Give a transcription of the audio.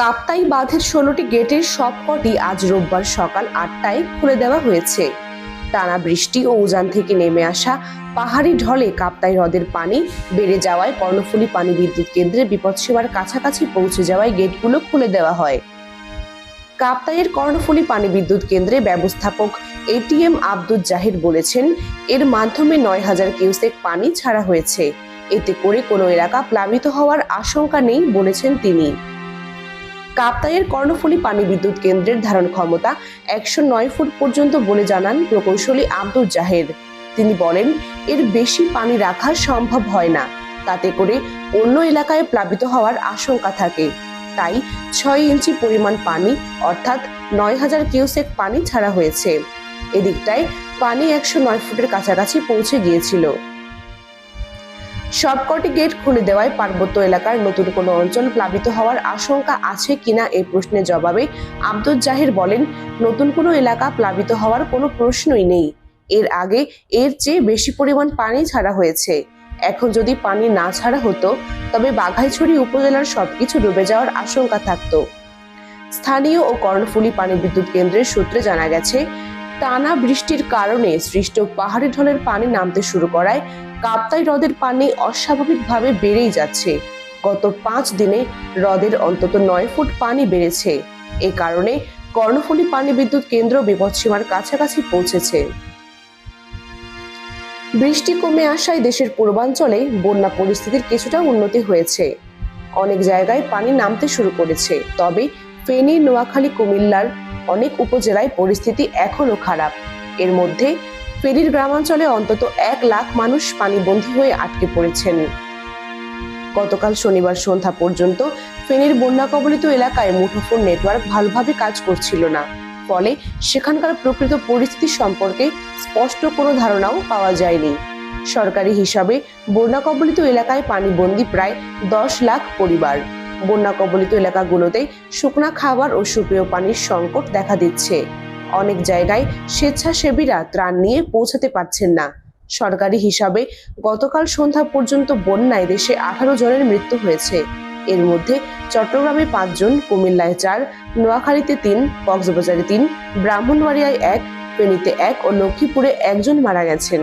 কাপ্তাই বাঁধের ষোলোটি গেটের সবকটি আজ রোববার সকাল আটটায় খুলে দেওয়া হয়েছে। টানা বৃষ্টি ও উজান থেকে নেমে আসা পাহাড়ি ঢলে কাপ্তাই হ্রদের পানি বেড়ে যাওয়ায় কর্ণফুলী পানি বিদ্যুৎ কেন্দ্রে বিপদসীমার কাছাকাছি পৌঁছে যাওয়ায় গেটগুলো খুলে দেওয়া হয়। কাপ্তাইয়ের কর্ণফুলী পানি বিদ্যুৎ কেন্দ্রে ব্যবস্থাপক এটিএম আব্দুল জাহির বলেছেন, এর মাধ্যমে নয় হাজার কিউসেক পানি ছাড়া হয়েছে। এতে করে কোনো এলাকা প্লাবিত হওয়ার আশঙ্কা নেই বলেছেন তিনি। কাপ্তাইয়ের কর্ণফুলী পানি বিদ্যুৎ কেন্দ্রের ধারণ ক্ষমতা একশো নয় ফুট পর্যন্ত বলে জানান প্রকৌশলী আব্দুল জাহের তিনি বলেন, এর বেশি পানি রাখা সম্ভব হয় না। তাতে করে অন্য এলাকায় প্লাবিত হওয়ার আশঙ্কা থাকে। তাই ছয় ইঞ্চি পরিমাণ পানি, অর্থাৎ নয় হাজার কিউসেক পানি ছাড়া হয়েছে। এদিকটায় পানি একশো নয় ফুটের কাছাকাছি পৌঁছে গিয়েছিল। সবকটি গেট খুলে দেওয়ায় পার্বত্য এলাকার নতুন কোনো অঞ্চল প্লাবিত হওয়ার আশঙ্কা আছে কিনা এই প্রশ্নের জবাবে আব্দুল জাহির বলেন, নতুন কোনো এলাকা প্লাবিত হওয়ার কোনো প্রশ্নই নেই। এর আগে এর চেয়ে বেশি পরিমাণ পানি ছাড়া হয়েছে। এখন যদি পানি না ছাড়া হতো, তবে বাঘাইছড়ি উপজেলার সবকিছু ডুবে যাওয়ার আশঙ্কা থাকতো। স্থানীয় ও কর্ণফুলী পানি বিদ্যুৎ কেন্দ্রের সূত্রে জানা গেছে টানা বৃষ্টির কারণে সৃষ্ট পাহাড়ি ঢলের পানি নামতে শুরু করায় কাপ্তাই হ্রদের পানি অস্বাভাবিকভাবে বেড়েই যাচ্ছে। গত পাঁচ দিনে হ্রদের অন্তত নয় ফুট পানি বেড়েছে। এ কারণে কর্ণফুলী পানি বিদ্যুৎ কেন্দ্র বিপদসীমার কাছাকাছি পৌঁছেছে। বৃষ্টি কমে আসায় দেশের পূর্বাঞ্চলে বন্যা পরিস্থিতির কিছুটা উন্নতি হয়েছে। অনেক জায়গায় পানি নামতে শুরু করেছে, তবে ফেনী, নোয়াখালী, কুমিল্লার অনেক উপজেলায় পরিস্থিতি এখনও খারাপ। এর মধ্যে ফেনীর গ্রামাঞ্চলে অন্তত এক লাখ মানুষ পানিবন্দী হয়ে আটকে পড়েছেন। গতকাল শনিবার সন্ধ্যা পর্যন্ত ফেনীর বন্যা কবলিত এলাকায় মুঠোফোন নেটওয়ার্ক ভালোভাবে কাজ করছিল না। ফলে সেখানকার প্রকৃত পরিস্থিতি সম্পর্কে স্পষ্ট কোনো ধারণাও পাওয়া যায়নি। সরকারি হিসাবে বন্যা কবলিত এলাকায় পানিবন্দী প্রায় দশ লাখ পরিবার। বন্যা কবলিত এলাকাগুলোতে শুকনা খাবার ও সুপেয় পানির সংকট দেখা দিচ্ছে। অনেক জায়গায় স্বেচ্ছাসেবীরা ত্রাণ নিয়ে পৌঁছাতে পারছেন না। সরকারি হিসাবে গতকাল সন্ধ্যা পর্যন্ত বন্যায় দেশে আঠারো জনের মৃত্যু হয়েছে। এর মধ্যে চট্টগ্রামে পাঁচজন, কুমিল্লায় চার, নোয়াখালীতে তিন, কক্সবাজারে তিন, ব্রাহ্মণবাড়িয়ায় এক, ফেনীতে এক ও লক্ষ্মীপুরে একজন মারা গেছেন।